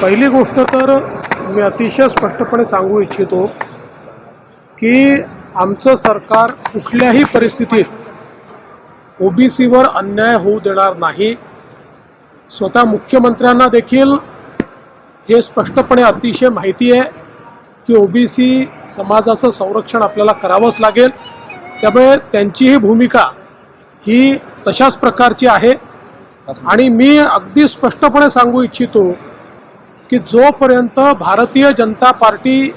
पहिली गोष्ट तर मी अतिशय स्पष्टपणे सांगू इच्छितो की आमचं सरकार कुठल्याही परिस्थितीत ओबीसीवर अन्याय होऊ देणार नाही. स्वतः मुख्यमंत्र्यांना देखील हे स्पष्टपणे अतिशय माहिती आहे की ओबीसी समाजाचं संरक्षण आपल्याला करावंच लागेल. त्यामुळे त्यांची ही भूमिका ही तशाच प्रकारची आहे. आणि मी अगदी स्पष्टपणे सांगू इच्छितो की जोपर्यंत भारतीय जनता पार्टी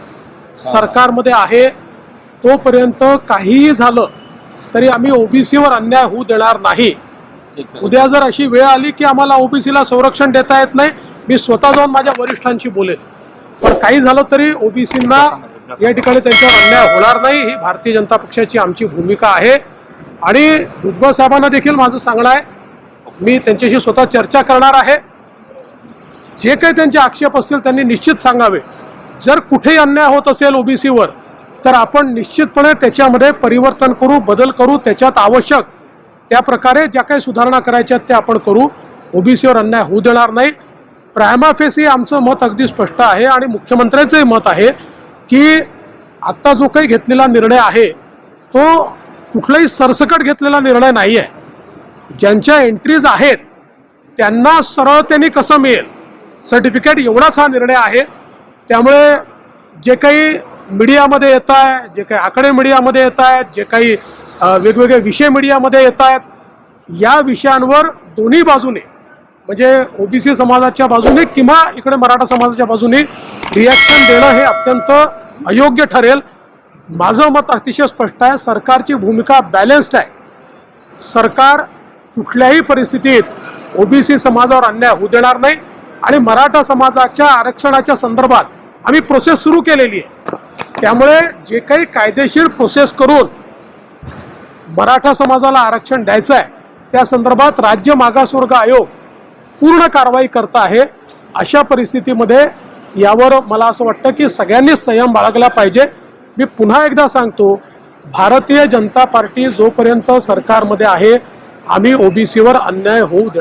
सरकारमध्ये आहे तोपर्यंत काहीही झालं तरी आम्ही ओबीसीवर अन्याय होऊ देणार नाही. उद्या जर अशी वेळ आली की आम्हाला ओबीसीला संरक्षण देता येत नाही मी स्वतः जाऊन माझ्या वरिष्ठांशी बोलेल. पण काही झालं तरी ओबीसींना या ठिकाणी त्यांच्यावर अन्याय होणार नाही ही भारतीय जनता पक्षाची आमची भूमिका आहे. आणि भुजबळ साहेबांना देखील माझं सांगणं आहे मी त्यांच्याशी स्वतः चर्चा करणार आहे. जे काही त्यांचे आक्षेप असतील त्यांनी निश्चित सांगावे. जर कुठेही अन्याय होत असेल ओबीसीवर तर आपण निश्चितपणे त्याच्यामध्ये परिवर्तन करू बदल करू त्याच्यात आवश्यक त्या प्रकारे ज्या काही सुधारणा करायच्या आहेत त्या आपण करू. ओबीसीवर अन्याय होऊ देणार नाही. प्रायमाफेसी आमचं मत अगदी स्पष्ट आहे आणि मुख्यमंत्र्यांचंही मत आहे की आत्ता जो काही घेतलेला निर्णय आहे तो कुठलाही सरसकट घेतलेला निर्णय नाही आहे ज्यांच्या एंट्रीज आहेत त्यांना सरळ त्यांनी कसं मिळेल? सर्टिफिकेट एवढाच हा निर्णय आहे. त्यामुळे जे काही मीडियामध्ये येत आहे जे काही आकडे मीडियामध्ये येत आहेत जे काही वेगवेगळे विषय मीडियामध्ये येत आहेत या विषयांवर दोन्ही बाजूने म्हणजे ओबीसी समाजाच्या बाजूने किंवा इकडे मराठा समाजाच्या बाजूने रिॲक्शन देणं हे अत्यंत अयोग्य ठरेल. माझं मत अतिशय स्पष्ट आहे सरकारची भूमिका बॅलन्स्ड आहे. सरकार कुठल्याही परिस्थितीत ओबीसी समाजावर अन्याय होऊ देणार नाही. आणि मराठा समाजाच्या आरक्षणाच्या संदर्भात आम्ही प्रोसेस सुरू केलेली आहे. त्यामुळे जे काही कायदेशीर प्रोसेस करून मराठा समाजाला आरक्षण द्यायचं आहे त्या संदर्भात राज्य मागासवर्ग आयोग पूर्ण कारवाई करत आहे. अशा परिस्थितीमध्ये यावर मला असं वाटतं की सगळ्यांनीच संयम बाळगला पाहिजे. मी पुन्हा एकदा सांगतो भारतीय जनता पार्टी जोपर्यंत सरकारमध्ये आहे आम्ही ओबीसीवर अन्याय होऊ देणार